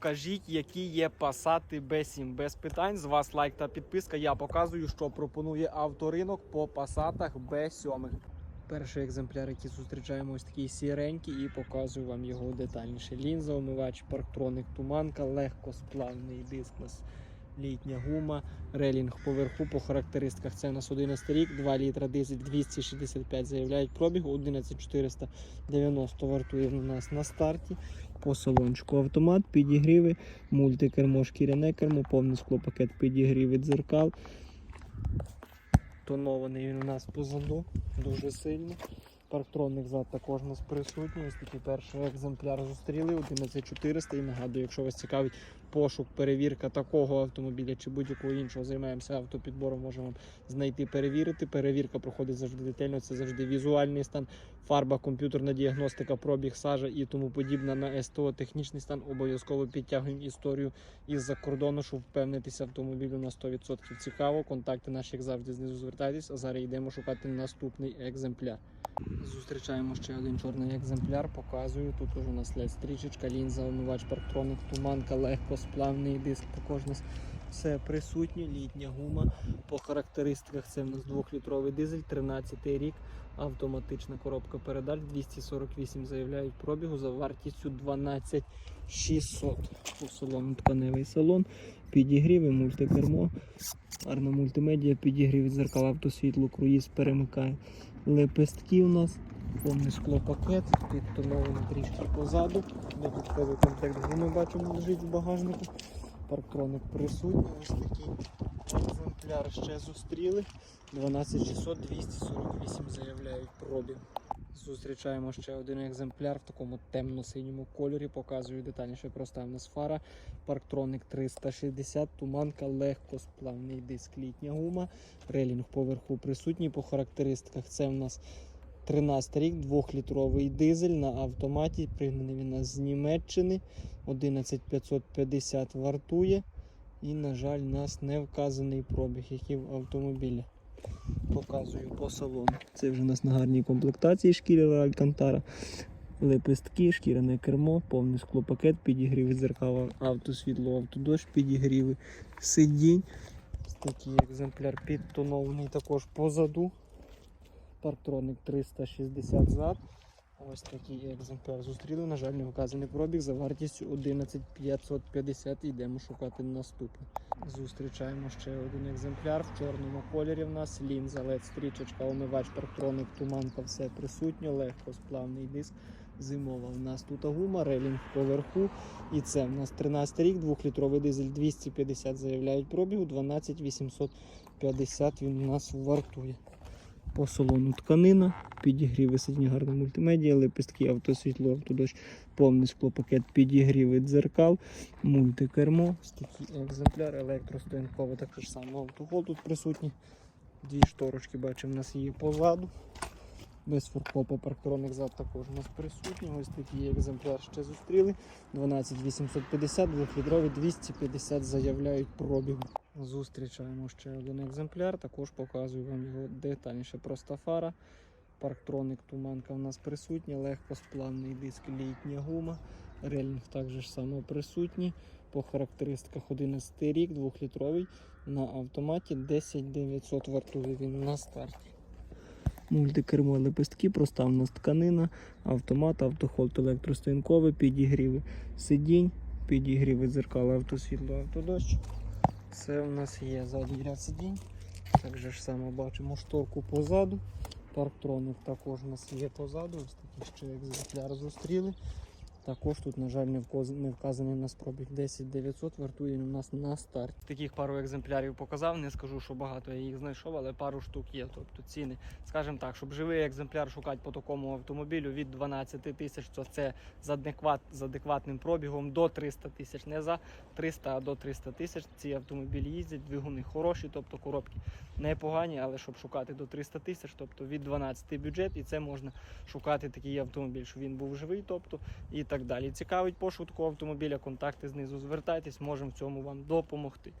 покажіть, які є пасати B7. Без питань. З вас лайк та підписка. Я показую, що пропонує авторинок по пасатах B7. Перший екземпляр, який зустрічаємо, ось такий сіренький, і показую вам його детальніше. Лінза, умивач, парктроник, туманка, легкосплавний диск. Літня гума, релінг поверху по характеристиках. Це у нас 11 рік, 2 літра дизель 265 заявляють пробіг, 11490 вартує у нас на старті. По салончику автомат, підігріви, мультикермо, шкіряне кермо, повний склопакет підігріви дзеркал. Тонований він у нас позаду, дуже сильно. Парктронник зад також у нас присутній. Ось такий перший екземпляр зустріли 11400. І нагадую, якщо вас цікавить пошук, перевірка такого автомобіля чи будь-якого іншого, займаємося автопідбором, можемо знайти, перевірити. Перевірка проходить завжди детально. Це завжди візуальний стан, фарба, комп'ютерна діагностика, пробіг, сажа і тому подібне на СТО. Технічний стан обов'язково підтягуємо історію із-за кордону, щоб впевнитися автомобілю на 100% цікаво. Контакти наші, як завжди, знизу звертайтесь. А зараз йдемо шукати наступний екземпляр. Зустрічаємо ще один чорний екземпляр. Показую. Тут уже у нас ледь стрічечка, лінза, омивач, парктроник, туманка, легкосплавний диск. Також у все присутнє. Літня гума. По характеристиках це в нас 2-літровий дизель, 13 рік, автоматична коробка передач, 248 заявляють пробігу за вартістю 12 600. По салону тканевий салон, підігріви, мультикермо, гарна мультимедіа, підігрів дзеркал, автосвітло, круїз перемикає. Лепестки у нас, повний склопакет, підтонований трішки позаду. Додатковий комплект ми бачимо лежить в багажнику. Парктроник присутній. Ось такий екземпляр ще зустріли. 12600 248 заявляють пробіг. Зустрічаємо ще один екземпляр в такому темно-синьому кольорі. Показую детальніше проста в нас фара. Парктроник 360, туманка, легкосплавний диск, літня гума. Релінг поверху присутній по характеристиках. Це в нас 13 рік, 2-літровий дизель на автоматі. Пригнаний він з Німеччини. 11550 вартує. І, на жаль, у нас не вказаний пробіг, який в автомобілі. Показую по салону. Це вже у нас на гарній комплектації шкіра Алькантара. Лепестки, шкіряне кермо, повний склопакет, підігріви дзеркала, автосвітло, автодощ, підігріви сидінь. Такий екземпляр підтонований також позаду. Парктроник 360 зад. Ось такий екземпляр зустріли. На жаль, не вказаний пробіг за вартістю 11550. Йдемо шукати наступний. Зустрічаємо ще один екземпляр в чорному кольорі. В нас лінза, LED, стрічечка, омивач, парктроник, туманка, все присутнє, легко сплавний диск. Зимова у нас тут гума, релінг поверху. І це в нас 13 рік, 2-літровий дизель 250 заявляють пробігу, 12850 він у нас вартує. По салону тканина, підігріви сидіння гарна мультимедіа, лепістки, автосвітло, автодощ, повний склопакет, підігріви дзеркал, мультикермо, такий екземпляр, електростоянкове, також само автохол тут присутній. Дві шторочки бачимо, у нас є позаду. Без фуркопа парктроник зад також у нас присутній. Ось такий екземпляр ще зустріли. 12850, 2-літровий, 250 заявляють пробігу. Зустрічаємо ще один екземпляр, також показую вам його детальніше. Проста фара. Парктроник туманка у нас присутня, легкосплавний диск, літня гума. Релінг також само присутній. По характеристиках 11 рік, 2-літровий на автоматі 10900 вартує він на старті. Мультикермо лепестки, проста в нас тканина, автомат, автохолд електростоянковий, підігріви сидінь, підігріви дзеркала, автосвітло, автодощ. Це у нас є задній ряд сидінь. Так же ж само бачимо шторку позаду. Парктроник також у нас є позаду. Ось такий ще екземпляр зустріли. Також тут, на жаль, не вказ- не вказаний у нас пробіг 10900, вартує у нас на старт. Таких пару екземплярів показав, не скажу, що багато я їх знайшов, але пару штук є. Тобто ціни, скажімо так, щоб живий екземпляр шукати по такому автомобілю від 12 тисяч, то це з, адекват, з адекватним пробігом до 300 тисяч. Не за 300, а до 300 тисяч. Ці автомобілі їздять, двигуни хороші, тобто коробки непогані, але щоб шукати до 300 тисяч, тобто від 12 бюджет, і це можна шукати такий автомобіль, щоб він був живий, тобто і так далі. Цікавить пошук автомобіля, контакти знизу звертайтесь, можемо в цьому вам допомогти.